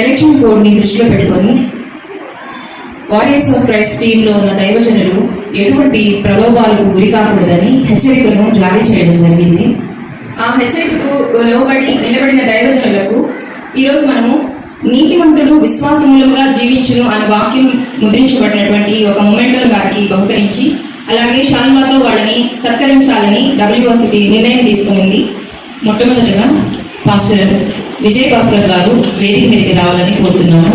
Election కోడ్ని దృష్టిలో పెట్టుకొని వారియర్స్ ఆఫ్ క్రైస్ట్ టీంలో ఉన్న దైవజనులు ఎటువంటి ప్రలోభాలకు గురి కాకూడదని హెచ్చరికను జారీ చేయడం జరిగింది. ఆ హెచ్చరికకు లోబడి నిలబడిన దైవజనులకు ఈరోజు మనము నీతివంతుడు విశ్వాసములుగా జీవించును అనే వాక్యం ముద్రించబడినటువంటి ఒక మొమెంటో వారికి బహుకరించి అలాగే షాల్వాతో వాళ్ళని సత్కరించాలని డబ్ల్యూఓసిటీ నిర్ణయం తీసుకునింది. మొట్టమొదటిగా పాస్టర్ విజయ్ భాస్కర్ గారు వేదిక మీదకి రావాలని కోరుతున్నాము.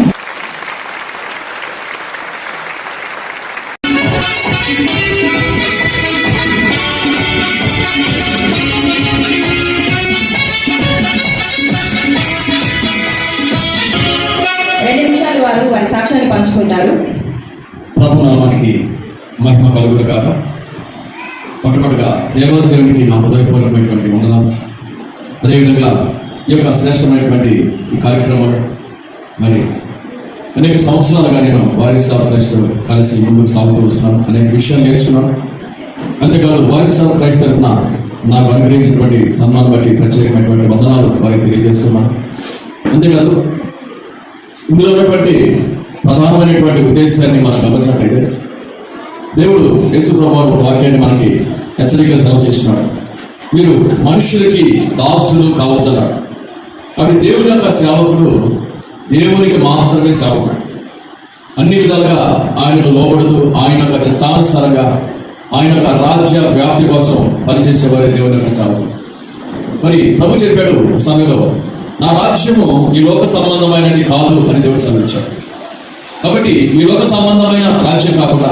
రెండు నిమిషాలు వారు వారి సాక్ష్యాన్ని పంచుకుంటారు. ప్రభు నామానికి మహిమ కలుగుడు కాక మొట్టమొదటిగా దేవత దేవునికి నా అదేవిధంగా ఈ యొక్క శ్రేష్టమైనటువంటి ఈ కార్యక్రమం మరి అనేక సంవత్సరాలుగా నేను వారిస్ ఆఫ్ క్రైస్ట్ కలిసి ముందుకు సాగుతూ వస్తున్నాను అనేక విషయాలు నేర్చుకున్నాను అంతేకాదు వారిస్ ఆఫ్ క్రైస్ట్ తరఫున నాకు అనుగ్రహించినటువంటి సన్మానం బట్టి ప్రత్యేకమైనటువంటి వందనాలు వారికి తెలియజేస్తున్నాను అంతేకాదు ఇందులో ఉన్నటువంటి ప్రధానమైనటువంటి ఉద్దేశాన్ని మనం గమనించినట్టయితే దేవుడు యేసు ప్రభావ వాక్యాన్ని మనకి హెచ్చరికగా సెలవు చేస్తున్నాడు. మీరు మనుషులకి దాసులు కావద్దన్నారు. అవి దేవుని యొక్క సేవకుడు దేవునికి మాత్రమే సేవకుడు. అన్ని విధాలుగా ఆయనకు లోబడుతూ ఆయన యొక్క చిత్తానుసారంగా ఆయన యొక్క రాజ్య వ్యాప్తి కోసం పనిచేసేవారే దేవుని యొక్క సేవకుడు. మరి ప్రభు చెప్పాడు సమయంలో నా రాజ్యము ఈ లోక సంబంధమైనది కాదు అని దేవుడు సెలవిచ్చాడు కాబట్టి ఈ లోక సంబంధమైన రాజ్యం కాకుండా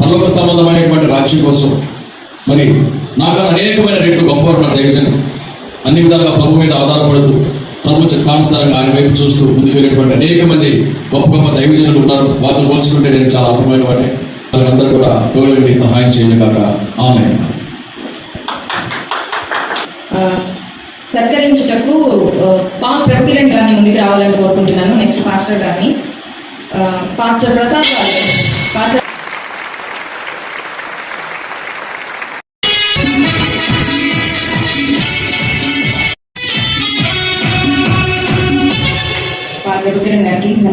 పరలోక సంబంధమైనటువంటి రాజ్యం కోసం మరి నాకు అనేకమైన రేట్లు గొప్పవారు నా దైవజనం అన్ని విధాలుగా ప్రభు మీద ఆధారపడుతూ ప్రభు చిత్తానుసారంగా ఆయన వైపు చూస్తూ ముందుకు వెళ్ళేటువంటి అనేక మంది గొప్ప గొప్ప దైవజనులు ఉన్నారు. వారితో పోల్చుకుంటే నేను చాలా అర్థమైన వాడిని. వాళ్ళందరూ కూడా తోడు సహాయం చేయగాక. ఆమె. సత్కరించుటకు పాము పాల్ ప్రభుకిరణ్ గారిని ముందుకు రావాలని కోరుకుంటున్నాను. నెక్స్ట్ పాస్టర్ గారిని. పాస్టర్ ప్రసాద్ గారు. పాస్టర్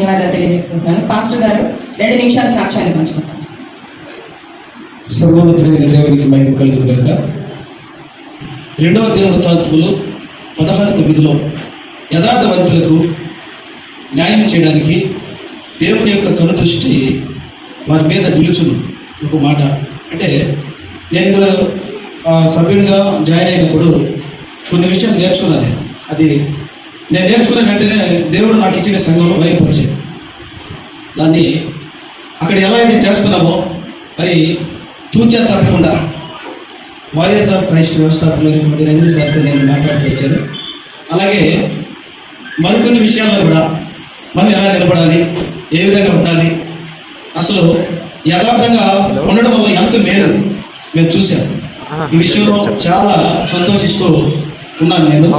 ధన్యవాదాలు తెలియజేసుకుంటున్నాను. పాస్టర్ గారు రెండు నిమిషాలు సాక్ష్యాన్ని పంచుకుంటాను. సర్వోన్నతుడైన దేవునికి మహిమ కలుగును రెండవ దేవతాంతులు పదహారు తొమ్మిదిలో యథార్థవంతులకు న్యాయం చేయడానికి దేవుని యొక్క కనుదృష్టి వారి మీద నిలుచును. ఒక మాట. అంటే నేను ఇందులో జాయిన్ అయినప్పుడు కొన్ని విషయాలు నేర్చుకున్నాను అది నేను నేర్చుకున్న వెంటనే దేవుడు నాకు ఇచ్చిన సంఘంలో బయలుపరిచాడు. దాన్ని అక్కడ ఎలా అయితే చేస్తున్నామో మరి తూచా తప్పకుండా వారియర్స్ ఆఫ్ క్రైస్ట్ వ్యవస్థాపకులైనటువంటి రజనీ సార్తో నేను మాట్లాడుతూ వచ్చాను. అలాగే మరికొన్ని విషయాల్లో కూడా మనం ఎలా నిలబడాలి ఏ విధంగా ఉండాలి అసలు యథార్థంగా ఉండడం వల్ల ఎంత మేలు మేము చూసాం ఈ విషయంలో చాలా సంతోషిస్తూ ఉన్నాను నేను.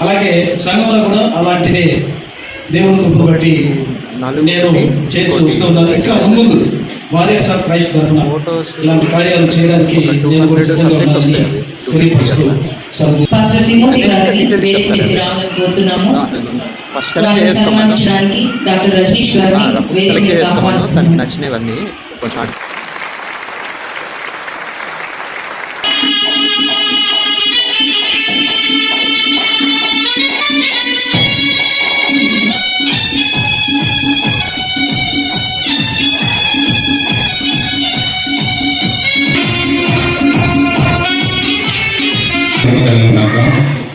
అలాగే సంఘంలో కూడా అలాంటిదే దేవుని కృపను బట్టి నేను చేసి వస్తూ ఉన్నాను ఇంకా ముందు వారియర్స్ ఆఫ్ క్రైస్ట్ తరఫున ఇలాంటి కార్యాలు చేయడానికి నేను కూడా సిద్ధంగా ఉన్నానని తెలియపరుస్తూ పాస్టర్ తిమోతి గారిని వేదిక మీదకి రావాలని కోరుతున్నాము ఫస్ట్ వారిని సన్మానించడానికి డాక్టర్ రజనీష్ గారిని వేదిక మీదకి ఆహ్వానిస్తున్నాము. నచ్చినవన్నీ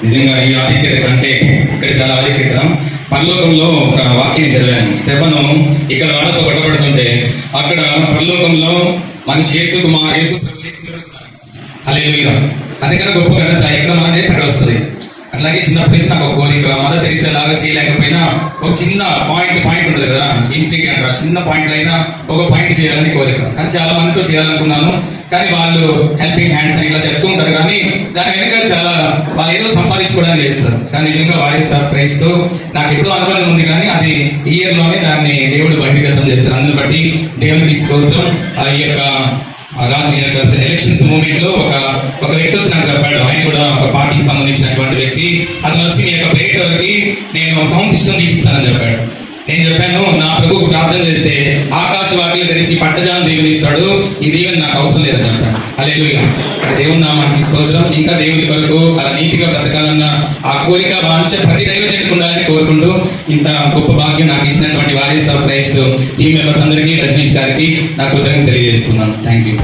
నిజంగా ఈ ఆధిక్యత అంటే ఇక్కడ చాలా ఆధిక్యత. పరలోకంలో ఒక వాక్యం చదివాను. స్టెఫను ఇక్కడ రాళ్ళతో కొట్టబడుతుంటే అక్కడ పరలోకంలో మనిషి యేసు మా యేసు హల్లెలూయా. అందుకని గొప్ప ఘనత ఇక్కడ మన చేసి అక్కడ వస్తుంది? అట్లాగే చిన్నప్పటి నుంచి నాకు కోరిక మదర్ తెరిసే లాగా చేయలేకపోయినా ఒక చిన్న పాయింట్ పాయింట్ ఉంటుంది కదా. ఇన్ఫిక్ చిన్న పాయింట్ అయినా ఒక పాయింట్ చేయాలని కోరిక. కానీ చాలా మందితో చేయాలనుకున్నాను. కానీ వాళ్ళు హెల్పింగ్ హ్యాండ్స్ అని ఇలా చెప్తూ ఉంటారు కానీ దాని వెనుక చాలా వాళ్ళు ఏదో సంపాదించుకోవడానికి చేస్తారు. కానీ నిజంగా వాయిస్ సర్ప్రైజ్తో నాకు ఎప్పుడో అనుభవం ఉంది కానీ అది ఈ ఇయర్లోనే దాన్ని దేవుడు బహిర్గతం చేస్తారు అందుని బట్టి దేవునికి స్తోత్రం. ఆ ఈ యొక్క ఎలక్షన్స్ మూమెంట్లో ఒక ఒక వ్యక్తి వచ్చి నాకు చెప్పాడు. ఆయన కూడా ఒక పార్టీకి సంబంధించినటువంటి వ్యక్తి. అతను వచ్చి మీ యొక్క ప్లేట్ నేను సౌండ్ సిస్టమ్ తీసిస్తానని చెప్పాడు. నేను చెప్పాను నా ప్రభుకు ప్రార్థన చేస్తే ఆకాశ వాటిని ధరించి పట్టజాను దేవుని ఇస్తాడు ఈ దేవుని నాకు అవసరం లేదని చెప్పాను. అలెలుయ దేవుని నామానికి స్తోత్రం. ఇంకా దేవుని కొరకు అలా నీతిగా బ్రతకాలన్న ఆ కోరిక వాంఛ ప్రతి దైవజనికి ఉండాలని కోరుకుంటూ ఇంత గొప్ప భాగ్యం నాకు ఇచ్చినటువంటి వారి సర్ప్రైజ్ టీం మెంబర్స్ అందరికీ రజనీష్ గారికి నా కృతజ్ఞత తెలియజేస్తున్నాను. Thank you